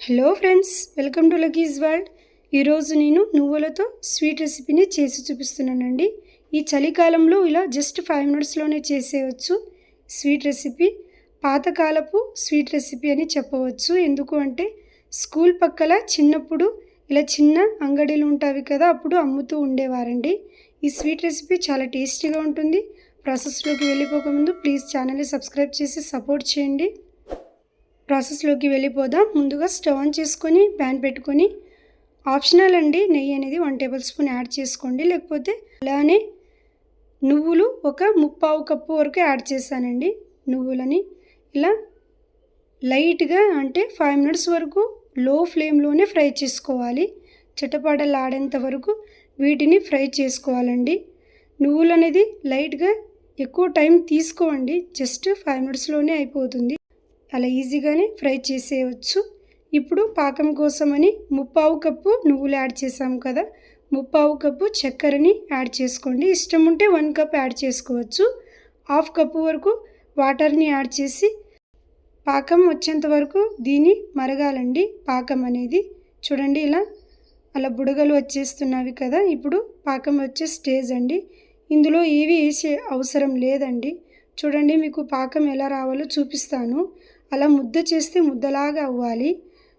Hello friends welcome to Lucky's World ఈరోజు నేను నువ్వులతో స్వీట్ రెసిపీని చేసి చూపిస్తున్నానండి. ఈ చలికాలంలో ఇలా జస్ట్ ఫైవ్ మినిట్స్లోనే చేసేయచ్చు స్వీట్ రెసిపీ. పాతకాలపు స్వీట్ రెసిపీ అని చెప్పవచ్చు. ఎందుకు అంటే స్కూల్ పక్కల చిన్నప్పుడు ఇలా చిన్న అంగడీలు ఉంటాయి కదా అప్పుడు అమ్ముతూ ఉండేవారండి. ఈ స్వీట్ రెసిపీ చాలా టేస్టీగా ఉంటుంది. ప్రాసెస్లోకి వెళ్ళిపోకముందు ప్లీజ్ ఛానల్ని సబ్స్క్రైబ్ చేసి సపోర్ట్ చేయండి. ప్రాసెస్లోకి వెళ్ళిపోదాం. ముందుగా స్టవ్ ఆన్ చేసుకొని ప్యాన్ పెట్టుకొని ఆప్షనల్ అండి నెయ్యి అనేది వన్ టేబుల్ స్పూన్ యాడ్ చేసుకోండి. లేకపోతే అలానే నువ్వులు ఒక ముప్పావు కప్పు వరకు యాడ్ చేశానండి నువ్వులని. ఇలా లైట్గా అంటే ఫైవ్ మినిట్స్ వరకు లో ఫ్లేమ్లోనే ఫ్రై చేసుకోవాలి. చిటపటలాడేంత వరకు వీటిని ఫ్రై చేసుకోవాలండి. నువ్వులు అనేది లైట్గా ఎక్కువ టైం తీసుకోండి. జస్ట్ ఫైవ్ మినిట్స్లోనే అయిపోతుంది. అలా ఈజీగానే ఫ్రై చేసేయవచ్చు ఇప్పుడు పాకం కోసమని ముప్పావు కప్పు నువ్వులు యాడ్ చేసాం కదా ముప్పావు కప్పు చక్కెరని యాడ్ చేసుకోండి. ఇష్టం ఉంటే వన్ కప్ యాడ్ చేసుకోవచ్చు. హాఫ్ కప్పు వరకు వాటర్ని యాడ్ చేసి పాకం వచ్చేంత వరకు దీన్ని మరగాలండి. పాకం అనేది చూడండి ఇలా అలా బుడగలు వచ్చేస్తున్నవి కదా ఇప్పుడు పాకం వచ్చే స్టేజ్ అండి. ఇందులో ఏవి వేసే అవసరం లేదండి. చూడండి మీకు పాకం ఎలా రావాలో చూపిస్తాను. అలా ముద్ద చేస్తే ముద్దలాగా అవ్వాలి.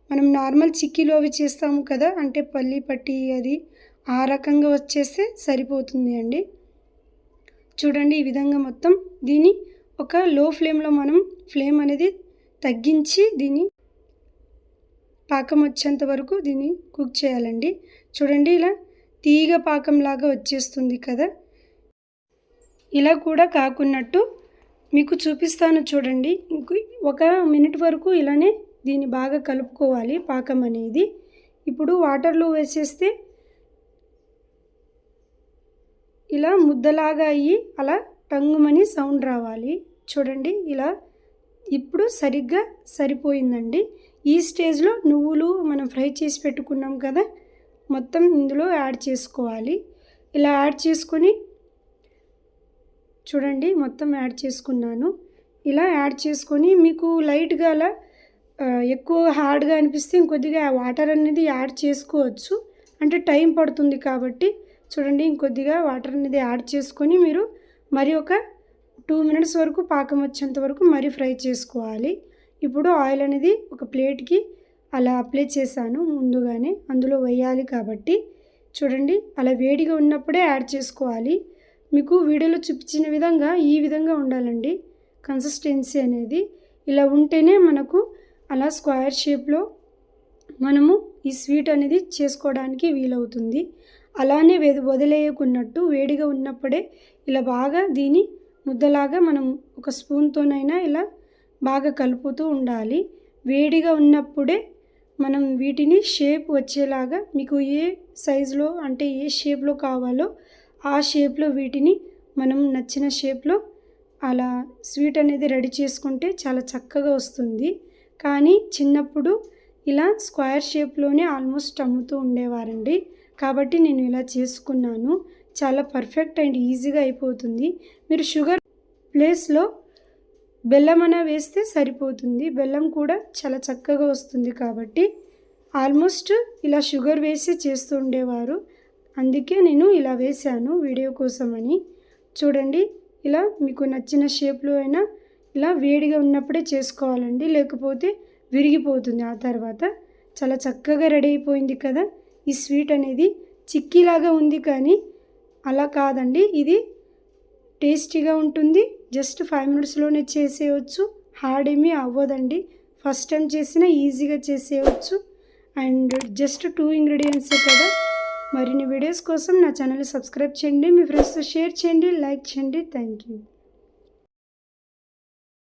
మనం నార్మల్ చిక్కీలో అవి చేస్తాము కదా అంటే పల్లి పట్టి అది ఆ రకంగా వచ్చేస్తే సరిపోతుంది అండి. చూడండి ఈ విధంగా మొత్తం దీన్ని ఒక లో ఫ్లేమ్లో మనం ఫ్లేమ్ అనేది తగ్గించి దీన్ని పాకం వచ్చేంత వరకు దీన్ని కుక్ చేయాలండి. చూడండి ఇలా తీగ పాకంలాగా వచ్చేస్తుంది కదా. ఇలా కూడా కాకున్నట్టు మీకు చూపిస్తాను చూడండి. ఒక మినిట్ వరకు ఇలానే దీన్ని బాగా కలుపుకోవాలి పాకం అనేది. ఇప్పుడు వాటర్లో వేసేస్తే ఇలా ముద్దలాగా అయ్యి అలా టంగుమని సౌండ్ రావాలి. చూడండి ఇలా ఇప్పుడు సరిగ్గా సరిపోయిందండి. ఈ స్టేజ్లో నువ్వులు మనం ఫ్రై చేసి పెట్టుకున్నాం కదా మొత్తం ఇందులో యాడ్ చేసుకోవాలి. ఇలా యాడ్ చేసుకొని చూడండి మొత్తం యాడ్ చేసుకున్నాను. ఇలా యాడ్ చేసుకొని మీకు లైట్గా అలా ఎక్కువ హార్డ్గా అనిపిస్తే ఇంకొద్దిగా వాటర్ అనేది యాడ్ చేసుకోవచ్చు. అంటే టైం పడుతుంది కాబట్టి చూడండి ఇంకొద్దిగా వాటర్ అనేది యాడ్ చేసుకొని మీరు మరి ఒక టూ మినిట్స్ వరకు పాకం వచ్చేంత వరకు మరీ ఫ్రై చేసుకోవాలి. ఇప్పుడు ఆయిల్ అనేది ఒక ప్లేట్కి అలా అప్లై చేశాను ముందుగానే అందులో వేయాలి కాబట్టి. చూడండి అలా వేడిగా ఉన్నప్పుడే యాడ్ చేసుకోవాలి. మీకు వీడియోలో చూపించిన విధంగా ఈ విధంగా ఉండాలండి. కన్సిస్టెన్సీ అనేది ఇలా ఉంటేనే మనకు అలా స్క్వేర్ షేప్లో మనము ఈ స్వీట్ అనేది చేసుకోవడానికి వీలవుతుంది. అలానే వదిలేయకున్నట్టు వేడిగా ఉన్నప్పుడే ఇలా బాగా దీని ముద్దలాగా మనం ఒక స్పూన్తోనైనా ఇలా బాగా కలుపుతూ ఉండాలి. వేడిగా ఉన్నప్పుడే మనం వీటిని షేప్ వచ్చేలాగా మీకు ఏ సైజులో అంటే ఏ షేప్లో కావాలో ఆ షేప్లో వీటిని మనం నచ్చిన షేప్లో అలా స్వీట్ అనేది రెడీ చేసుకుంటే చాలా చక్కగా వస్తుంది. కానీ చిన్నప్పుడు ఇలా స్క్వేర్ షేప్లోనే ఆల్మోస్ట్ అమ్ముతూ ఉండేవారండి. కాబట్టి నేను ఇలా చేసుకున్నాను. చాలా పర్ఫెక్ట్ అండ్ ఈజీగా అయిపోతుంది. మీరు షుగర్ ప్లేస్లో బెల్లం అన వేస్తే సరిపోతుంది. బెల్లం కూడా చాలా చక్కగా వస్తుంది కాబట్టి ఆల్మోస్ట్ ఇలా షుగర్ వేసి చేస్తూ ఉండేవారు. అందుకే నేను ఇలా వేశాను వీడియో కోసమని. చూడండి. ఇలా మీకు నచ్చిన షేప్లో అయినా ఇలా వేడిగా ఉన్నప్పుడే చేసుకోవాలండి. లేకపోతే విరిగిపోతుంది ఆ తర్వాత. చాలా చక్కగా రెడీ అయిపోయింది కదా. ఈ స్వీట్ అనేది చిక్కీలాగా ఉంది కానీ అలా కాదండి. ఇది టేస్టీగా ఉంటుంది. జస్ట్ ఫైవ్ మినిట్స్లోనే చేసేయచ్చు. హార్డ్ ఏమీ అవ్వదండి. ఫస్ట్ టైం చేసినా ఈజీగా చేసేయచ్చు. అండ్ జస్ట్ టూ ఇంగ్రీడియంట్సే కదా. మరిన్ని వీడియోస్ కోసం నా ఛానల్ సబ్స్క్రైబ్ చేయండి మీ ఫ్రెండ్స్తో షేర్ చేయండి లైక్ చేయండి. Thank you.